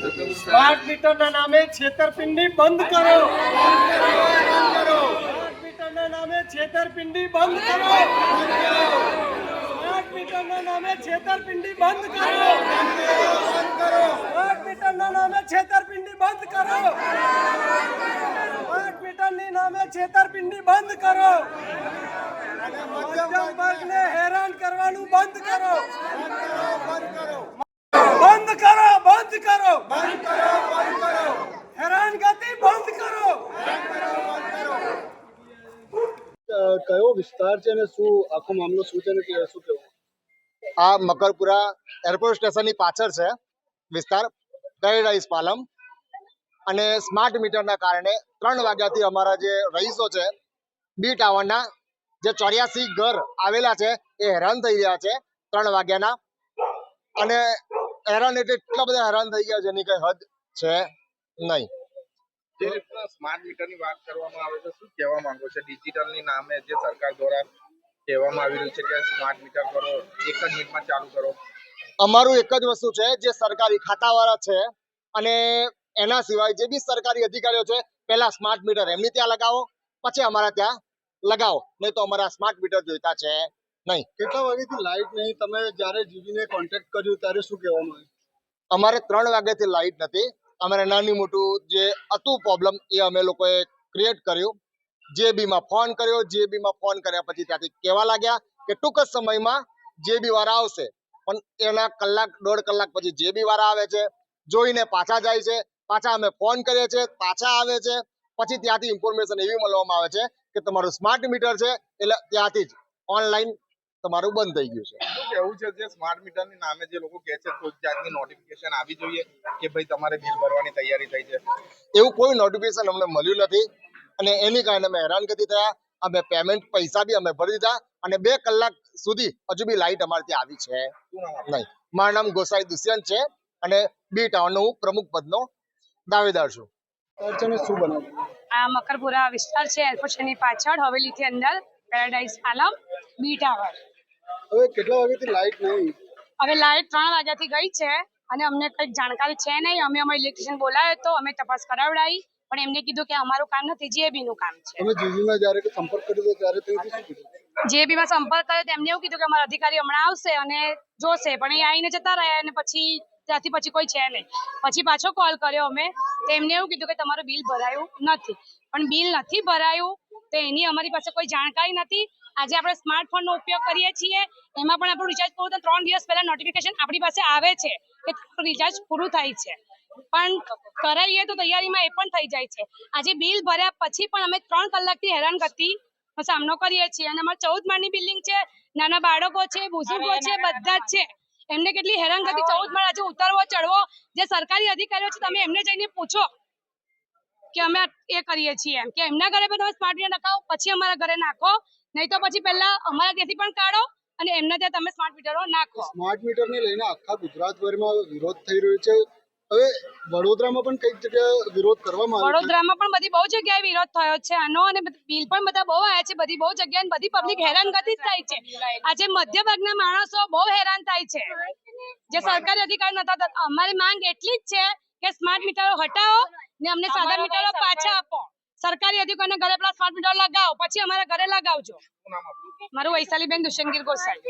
Smart મીટરના નામે છેતરપિંડી બંધ કરો. સ્માર્ટ મીટરના નામે છેતરપિંડી બંધ કરો. સ્માર્ટ મીટરના નામે છેતરપિંડી બંધ કરો. સ્માર્ટ મીટરના નામે છેતરપિંડી બંધ કરો. સ્માર્ટ મીટરની નામે છેતરપિંડી બંધ કરો. મધ્યમ હેરાન કરવાનું બંધ કરો બંધ કરો બંધ કરો હેરાનગતિ બંધ કરો કયો વિસ્તાર છે અને શું આખો મામલો શું છે ને કે શું કહેવું? આ મકરપુરા એરપોર્ટ સ્ટેશનની પાછળ છે વિસ્તાર પેરેડાઇઝ પાલમ. અને સ્માર્ટ મીટરના કારણે ત્રણ વાગ્યાથી અમારા જે રહીશો છે બી ટાવરના જે ચોર્યાસી ઘર આવેલા છે, એ હેરાન થઈ રહ્યા છે ત્રણ વાગ્યાના. અને હેરાન એટલે એટલા બધા હેરાન થઈ ગયા જેની કઈ હદ છે નહીં. જે રીતના સ્માર્ટ મીટરની વાત કરવામાં આવે છે શું કહેવા માંગો છો? ડિજિટલની નામે જે સરકાર દ્વારા કહેવામાં આવી રહ્યું છે કે સ્માર્ટ મીટર કરો એક જ મિનિટમાં ચાલુ કરો. અમારું એક જ વસ્તુ છે જે સરકારી ખાતાવાળા છે અને એના સિવાય જે બી સરકારી અધિકારીઓ છે પહેલા સ્માર્ટ મીટર એમની ત્યાં લગાવો પછી અમારા ત્યાં લગાવો. નહીં તો અમારા સ્માર્ટ મીટર જોઈતા છે નહીં. કેટલા વાગ્યાથી લાઇટ નહીં? તમે જ્યારે જીવીને કોન્ટેક્ટ કર્યું ત્યારે શું કહેવામાં આવ્યું? અમારે ત્રણ વાગ્યાથી લાઇટ નથી. અમારે નાની મોટું જે હતું પ્રોબ્લેમ એ અમે લોકોએ ક્રિએટ કર્યું. જે બીમાં ફોન કર્યો. જે બીમાં ફોન કર્યા પછી ત્યાંથી કહેવા લાગ્યા કે ટૂંક જ સમયમાં જે બી વાળા આવશે. પણ એના કલાક, દોઢ કલાક પછી જે બી વાળા આવે છે, જોઈને પાછા જાય છે. પાછા અમે ફોન કરીએ છીએ, પાછા આવે છે. પછી ત્યાંથી ઇન્ફોર્મેશન એવી મળવામાં આવે છે કે તમારું સ્માર્ટ મીટર છે, એટલે ત્યાંથી જ ઓનલાઈન તમારું બંધ થઈ ગયું છે. શું કહેવું છે જે સ્માર્ટ મીટરની નામે જે લોકો કહે છે કોઈ જાતની નોટિફિકેશન આવી જોઈએ કે ભાઈ તમારે બિલ ભરવાની તૈયારી થઈ છે? એવું કોઈ નોટિફિકેશન અમને મળ્યું નથી અને એની કારણે અમે હેરાનગતિ થયા અમે પેમેન્ટ પૈસા બી અમે ભરી દીધા અને બે કલાક સુધી હજુ બી લાઈટ અમારે ત્યાં આવી છે? નહીં. મારું નામ ગોસાઈ દુષ્યંત છે અને બી ટાઉનનો હું પ્રમુખ પદનો દાવેદાર છું. ને શું બનાવ્યું આ મકરપુરા વિસ્તાર છે એરપોર્ટની પાછળ હવેલીથી અંદર પેરાડાઇઝ આલમ બી ટાવર હવે કેટલા વાગ્યાથી લાઈટ નહીં? હવે લાઈટ ત્રણ વાગ્યાથી ગઈ છે અને અમને કંઈક જાણકારી છે નહીં. અમે અમારે ઇલેક્ટ્રિશિયન બોલાવ્યો તો અમે તપાસ કરાવડાવી પણ એમને કીધું કે અમારું કામ નથી જીએબી નું કામ છે. તમે જીવીમાં જ્યારે સંપર્ક કર્યો ત્યારે તે શું કીધું? સંપર્ક કર્યો તેમને એવું કીધું કે અમારા અધિકારી હમણાં આવશે અને જોશે પણ એ આવીને જતા રહ્યા અને પછી ત્યાંથી પછી કોઈ છે નહીં. પછી પાછો કોલ કર્યો અમે તો એમને એવું કીધું કે તમારું બિલ ભરાયું નથી. પણ બિલ નથી ભરાયું તો એની અમારી પાસે કોઈ જાણકારી નથી. આજે આપણે સ્માર્ટફોનનો ઉપયોગ કરીએ છીએ. એમાં પણ આપણું રિચાર્જ પૂરું તો ત્રણ દિવસ પહેલા નોટિફિકેશન આપણી પાસે આવે છે કે રિચાર્જ પૂરું થાય છે. પણ કરાવીએ તો તૈયારીમાં એ પણ થઈ જાય છે. આજે બિલ ભર્યા પછી પણ અમે ત્રણ કલાકથી હેરાન કરતી સામનો કરીએ છીએ. અને અમારે ચૌદ માળની બિલ્ડિંગ છે, નાના બાળકો છે, બુઝુર્ગો છે, બધા જ છે. એમને કેટલી હેરાન કરતી ચૌદ માળ આજે ઉતરવો, ચડવો. જે સરકારી અધિકારીઓ છે, તમે એમને જઈને પૂછો. કે અમે એ કરીએ છીએ એમ. કે એમના ઘરે તમે સ્માર્ટ મીટર નખાવો પછી અમારા ઘરે નાખો. નહીં તો પછી પહેલા અમારા ત્યાંથી પણ કાઢો અને એમના ત્યાં તમે સ્માર્ટ મીટરો નાખો. સ્માર્ટ મીટરને લઈને આખા ગુજરાતભરમાં વિરોધ થઈ રહ્યો છે. હવે વડોદરામાં પણ કંઈક જગ્યાએ વિરોધ કરવામાં આવ્યો વડોદરામાં પણ બધી બહુ જગ્યાએ વિરોધ થયો છે. આનો અને બિલ પણ બધા બહુ આવ્યા છે. બધી બહુ જગ્યાએ બધી પબ્લિક હેરાનગતિ જ થાય છે. આજે મધ્ય વર્ગના માણસો બહુ હેરાન થાય છે. જે સરકારી અધિકારી નતા. અમારી માંગ એટલી જ છે કે સ્માર્ટ મીટરો હટાવો ને અમને સાદા મીટરો પાછા આપો. સરકારી અધિકારીને ઘરે પેલા સ્માર્ટ મીટર લગાવો પછી અમારા ઘરે લગાવજો. શું વૈશાલી બેન મારું વૈશાલીબેન દુષ્યંતગીર ગોસાઈ.